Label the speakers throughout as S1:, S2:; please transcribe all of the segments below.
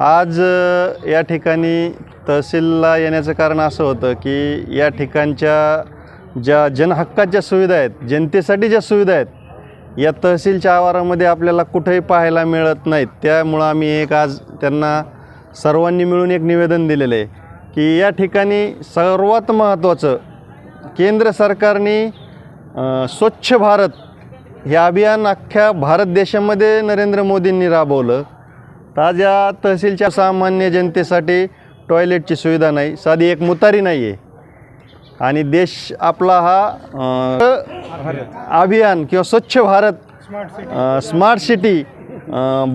S1: आज या ठिकाणी तहसीलला येण्याचं कारण असं होतं की या ठिकाणच्या ज्या जनहक्काच्या सुविधा आहेत जनतेसाठी ज्या सुविधा आहेत या तहसीलच्या आवारामध्ये आपल्याला कुठेही पाहायला मिळत नाहीत. त्यामुळं आम्ही एक आज त्यांना सर्वांनी मिळून एक निवेदन दिलेलं आहे की या ठिकाणी सर्वात महत्त्वाचं केंद्र सरकारने स्वच्छ भारत हे अभियान अख्ख्या भारत देशामध्ये नरेंद्र मोदींनी राबवलं. ताज्या तहसीलच्या सामान्य जनतेसाठी टॉयलेटची सुविधा नाही साधी एक मुतारी नाही आहे. आणि देश आपला हा अभियान किंवा स्वच्छ भारत स्मार्ट सिटी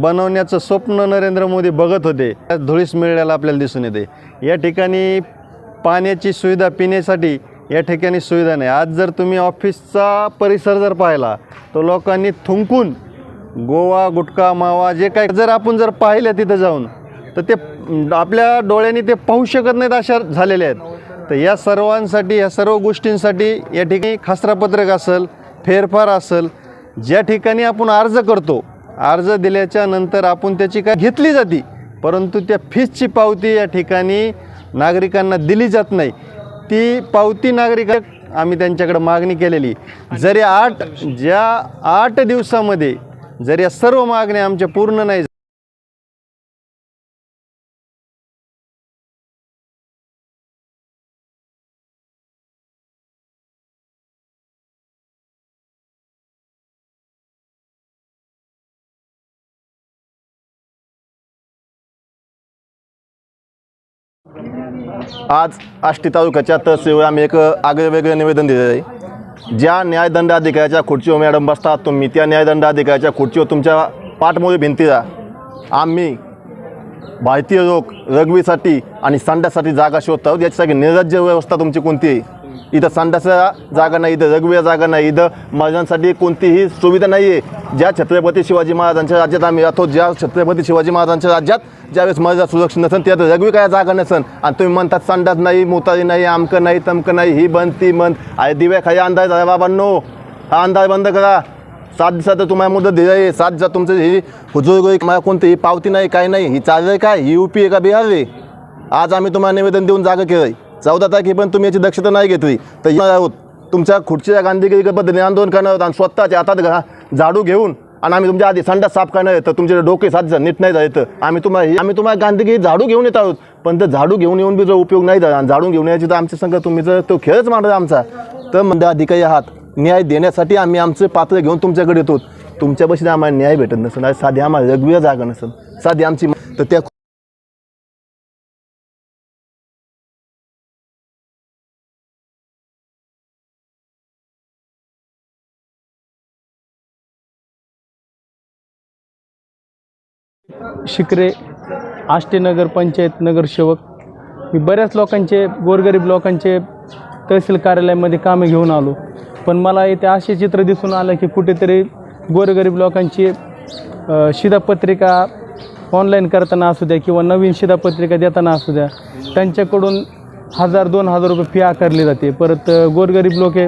S1: बनवण्याचं स्वप्न नरेंद्र मोदी बघत होते. धुळीस मिळायला आपल्याला दिसून येते. या ठिकाणी पाण्याची सुविधा पिण्यासाठी या ठिकाणी सुविधा नाही. आज जर तुम्ही ऑफिसचा परिसर जर पाहिला तर लोकांनी थुंकून गोवा गुटखा मावा जे काय जर आपण जर पाहिलं तिथं जाऊन तर ते आपल्या डोळ्यांनी ते पाहू शकत नाहीत अशा झालेल्या आहेत. तर या सर्वांसाठी या सर्व गोष्टींसाठी या ठिकाणी खासरापत्रक असेल फेरफार असेल ज्या ठिकाणी आपण अर्ज करतो अर्ज दिल्याच्या नंतर आपण त्याची काय घेतली जाते परंतु त्या फीसची पावती या ठिकाणी नागरिकांना दिली जात नाही. ती पावती नागरिक आम्ही त्यांच्याकडे मागणी केलेली. जरी आठ ज्या आठ दिवसामध्ये जर या सर्व मागण्या आमच्या पूर्ण नाही
S2: आज आष्टी तालुक्याच्या तहसीलवर आम्ही एक आगळे वेगळे निवेदन दिलेलं आहे. ज्या न्यायदंडाधिकाऱ्याच्या खुर्चीवर मॅडम बसतात तुम्ही त्या न्यायदंडाधिकाऱ्याच्या खुर्चीवर तुमच्या पाठमोळी भिंतीला आम्ही भारतीय लोक रगवीसाठी आणि संडासाठी जागा शोधतो याच्यासाठी निरज्य व्यवस्था तुमची कोणती आहे? इथं संडासा जागा नाही इथं रगवीय जागा नाही इथं महाराजांसाठी कोणतीही सुविधा नाही आहे ज्या छत्रपती शिवाजी महाराजांच्या राज्यात आम्ही राहतो ज्या छत्रपती शिवाजी महाराजांच्या राज्यात ज्यावेळेस महिला सुरक्षित नसेल त्यात रगवी काय जागा नसेल आणि तुम्ही म्हणतात संडास नाही मोतारी नाही आमकं नाही तमकं नाही ही बंद ती बंद. अरे दिव्या खाली अंदाज आहे बाबांनो. हा अंदाज बंद करा. सात दिवसात तुम्हाला मुदत दिली आहे. सात दिवसात तुमचं ही हुजूर मला कोणती ही पावती नाही काय नाही ही चाललं आहे काय? ही यू पी आहे का बिहार आहे? आज आम्ही तुम्हाला निवेदन देऊन जागा केलं. आहे चौदा तारखे पण तुम्ही याची दक्षता नाही घेतली. तर येणार आहोत. तुमच्या खुर्चीच्या गांधीगिरी पद्धतीने आंदोलन करणार आहोत आणि स्वतःच्या हातात घा झाडू घेऊन आणि आम्ही तुमच्या आधी संडास साफ करणार येतं तुमचे डोके साथ नीट नाही जायचं आम्ही तुम्हाला आम्ही तुम्हाला गांधीगिरी झाडू घेऊन येत आहोत. पण तर झाडू घेऊन येऊन बी जर उपयोग नाही झाला आणि झाडून घेऊन यायची तर आमच्या संघ तुम्ही जर तो खेळच मांडला आमचा. तर म्हणजे अधिकारी आहात. न्याय देण्यासाठी आम्ही आमचे पात्र घेऊन तुमच्याकडे येतो. तुमच्यापाशी आम्हाला न्याय भेटत नसेल. साधी आम्हाला रगवीय जागा नसेल. साधी आमची तर त्या
S3: शिकरे आष्टे नगर पंचायत नगरसेवक मी बऱ्याच लोकांचे गोरगरीब लोकांचे तहसील कार्यालयामध्ये कामे घेऊन आलो. पण मला इथे असे चित्र दिसून आलं की कुठेतरी गोरगरीब लोकांची शिधापत्रिका ऑनलाईन करताना असू द्या किंवा नवीन शिधापत्रिका देताना असू द्या त्यांच्याकडून हजार दोन हजार रुपये फी आकारली जाते. परत गोरगरीब लोक हे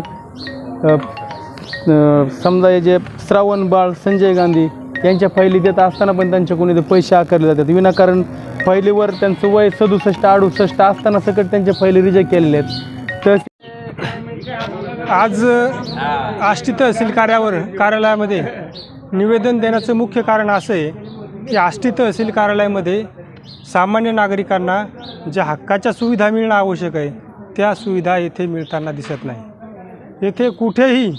S3: समजा जे श्रावण बाळ संजय गांधी यांच्या फायली देत असताना पण त्यांच्याकडून इथे पैसे आकारले जातात. विनाकारण फायलीवर त्यांचं वय सदुसष्ट अडुसष्ट असताना सकट त्यांच्या फायली रिजेक्ट केलेल्या आहेत. तर
S4: आज आष्टी तहसील कार्यावर कार्यालयामध्ये निवेदन देण्याचं मुख्य कारण असं आहे की आष्टी तहसील कार्यालयामध्ये सामान्य नागरिकांना ज्या हक्काच्या सुविधा मिळणं आवश्यक आहे त्या सुविधा येथे मिळताना दिसत नाही. येथे कुठेही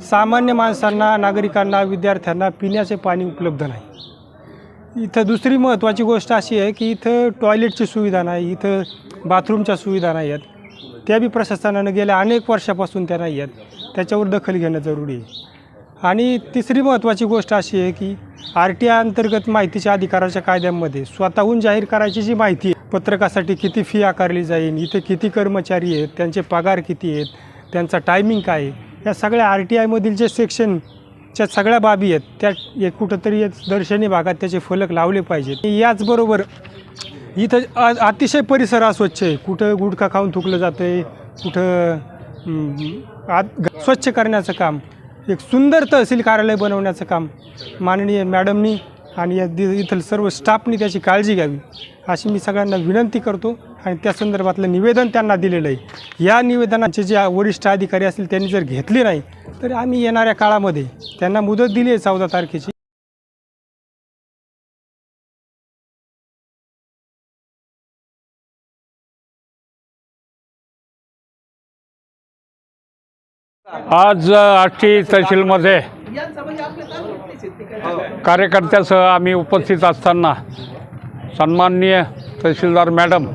S4: सामान्य माणसांना नागरिकांना विद्यार्थ्यांना पिण्याचे पाणी उपलब्ध नाही. इथं दुसरी महत्त्वाची गोष्ट अशी आहे की इथं टॉयलेटची सुविधा नाही इथं बाथरूमच्या सुविधा नाही आहेत. त्या बी प्रशासनानं गेल्या अनेक वर्षापासून त्या नाही आहेत. त्याच्यावर दखल घेणं जरुरी आहे. आणि तिसरी महत्त्वाची गोष्ट अशी आहे की आर टी आय अंतर्गत माहितीच्या अधिकाराच्या कायद्यामध्ये स्वतःहून जाहीर करायची जी माहिती आहे पत्रकासाठी किती फी आकारली जाईल इथे किती कर्मचारी आहेत त्यांचे पगार किती आहेत त्यांचा टायमिंग काय आहे या सगळ्या आर टी आयमधील जे सेक्शनच्या सगळ्या बाबी आहेत त्या एक कुठंतरी दर्शनी भागात त्याचे फलक लावले पाहिजेत. याचबरोबर इथं अतिशय परिसर अस्वच्छ आहे. कुठं गुटखा खाऊन थुकलं जातं आहे कुठं आत स्वच्छ करण्याचं काम एक सुंदर तहसील कार्यालय बनवण्याचं काम माननीय मॅडमनी आणि या दि इथलं सर्व स्टाफनी त्याची काळजी घ्यावी अशी मी सगळ्यांना विनंती करतो. आणि त्या संदर्भातलं निवेदन त्यांना दिलेलं आहे. या निवेदनाचे जे वरिष्ठ अधिकारी असतील त्यांनी जर घेतले नाही तर आम्ही येणाऱ्या काळामध्ये त्यांना मुदत दिली आहे चौदा तारखेची.
S5: आज आष्टी तहसीलमध्ये कार्यकर्त्यासह आम्ही उपस्थित असताना सन्माननीय तहसीलदार मॅडम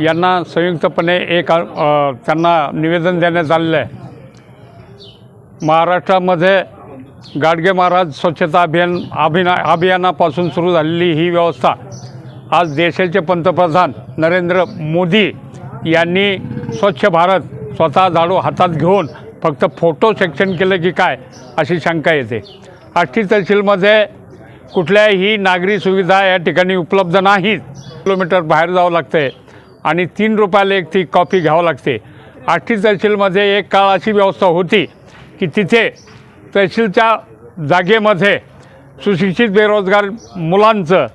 S5: यांना संयुक्तपणे एक त्यांना निवेदन देण्यात आलेलं आहे. महाराष्ट्रामध्ये गाडगे महाराज स्वच्छता अभियान अभिना अभियानापासून सुरू झालेली ही व्यवस्था आज देशाचे पंतप्रधान नरेंद्र मोदी यांनी स्वच्छ भारत स्वतः झाडू हातात घेऊन फक्त फोटो सेक्शन केलं की काय अशी शंका येते. आष्टी तहसीलमध्ये कुठल्याही नागरी सुविधा या ठिकाणी उपलब्ध नाहीत. किलोमीटर बाहेर जावं लागतं आहे आणि तीन रुपयाला एक ती कॉपी घ्यावं लागते. आष्टी तहसीलमध्ये एक काळ अशी व्यवस्था होती की तिथे तहसीलच्या जागेमध्ये सुशिक्षित बेरोजगार मुलांचं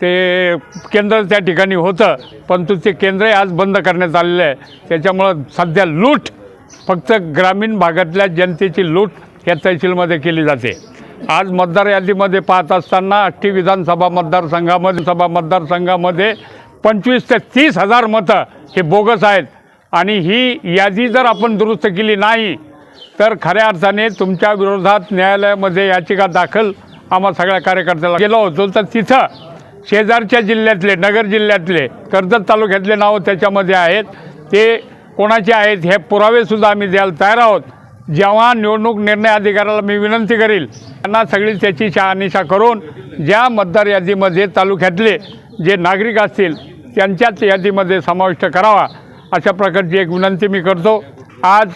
S5: ते केंद्र त्या ठिकाणी होतं परंतु ते केंद्रही आज बंद करण्यात आलेलं आहे. त्याच्यामुळं सध्या लूट फक्त ग्रामीण भागातल्या जनतेची लूट या तहसीलमध्ये केली जाते. आज मतदार यादीमध्ये पाहत असताना आष्टी विधानसभा मतदारसंघामध्ये सभा मतदारसंघामध्ये पंचवीस ते तीस हजार मतं हे बोगस आहेत. आणि ही यादी जर आपण दुरुस्त केली नाही तर खऱ्या अर्थाने तुमच्या विरोधात न्यायालयामध्ये याचिका दाखल आम्हा सगळ्या कार्यकर्त्याला गेलो होतो. तर तिथं शेजारच्या जिल्ह्यातले नगर जिल्ह्यातले कर्जत तालुक्यातले नावं त्याच्यामध्ये आहेत. ते कोणाचे आहेत हे पुरावेसुद्धा आम्ही द्यायला तयार आहोत. जेव्हा निवडणूक निर्णय अधिकाऱ्याला मी विनंती करील त्यांना सगळी त्याची शहानिशा करून ज्या मतदार यादीमध्ये तालुक्यातले जे नागरिक असतील त्यांच्याच यादीमध्ये समाविष्ट करावा अशा प्रकारची एक विनंती मी करतो. आज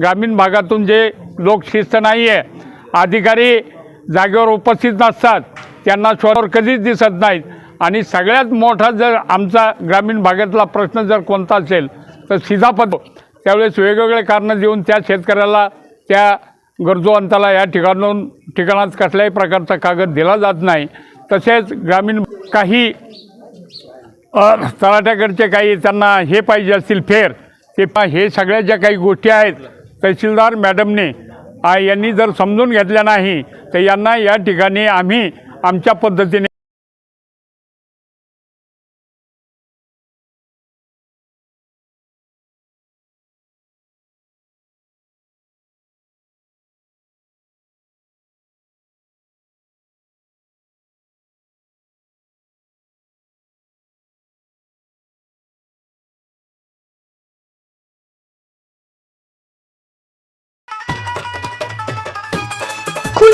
S5: ग्रामीण भागातून जे लोक शिस्त नाही आहे अधिकारी जागेवर उपस्थित नसतात त्यांना स्वतःवर कधीच दिसत नाहीत. आणि सगळ्यात मोठा जर आमचा ग्रामीण भागातला प्रश्न जर कोणता असेल तर शिधापद त्यावेळेस वेगवेगळे कारणं देऊन त्या शेतकऱ्याला त्या गरजू अंताला या ठिकाणून ठिकाणात कसल्याही प्रकारचा कागद दिला जात नाही. तसेच ग्रामीण काही अ, तलाट्याकडचे काही त्यांना हे पाहिजे असतील फेर ते पा हे सगळ्या ज्या काही गोष्टी आहेत तहसीलदार मॅडमने यांनी जर समजून घेतल्या नाही तर यांना या ठिकाणी आम्ही आमच्या पद्धतीने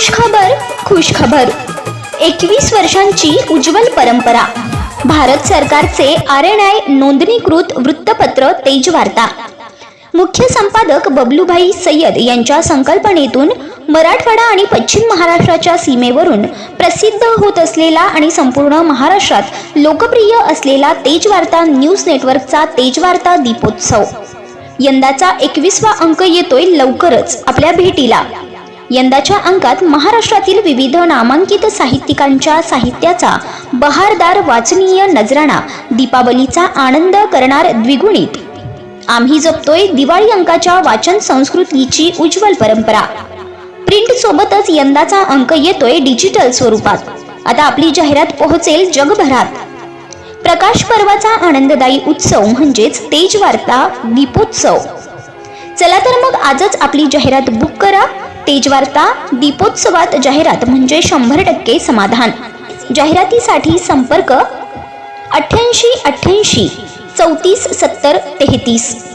S6: खुश खबर खुश खबर एकवीस वर्षांची उज्ज्वल परंपरा. भारत सरकारचे आर एन आय नोंदणीकृत वृत्तपत्र तेजवार्ता. मुख्य संपादक बबलूभाई सय्यद यांच्या संकल्पनेतून मराठवाडा आणि पश्चिम महाराष्ट्राच्या सीमेवरून प्रसिद्ध होत असलेला आणि संपूर्ण महाराष्ट्रात लोकप्रिय असलेला तेजवार्ता न्यूज नेटवर्कचा तेजवार्ता दीपोत्सव. यंदाचा एकवीसवा अंक येतोय लवकरच आपल्या भेटीला. यंदाच्या अंकात महाराष्ट्रातील विविध नामांकित साहित्यिकांच्या साहित्याचा बहारदार वाचनीय नजराणा दीपावलीचा आनंद करणार द्विगुणित. आम्ही जपतोय दिवाळी अंकाच्या वाचन संस्कृतीची उज्ज्वल परंपरा. प्रिंट सोबतच यंदाचा अंक येतोय डिजिटल स्वरूपात. आता आपली जाहिरात पोहोचेल जगभरात. प्रकाश पर्वाचा आनंददायी उत्सव म्हणजेच तेजवार्ता दीपोत्सव. चला तर मग आजच आपली जाहिरात बुक करा. तेजवार्ता दीपोत्सवात जाहिरात म्हणजे शंभर टक्के समाधान. जाहिरातीसाठी संपर्क अठ्ठ्याऐंशी अठ्ठ्याऐंशी चौतीस सत्तर तेहतीस.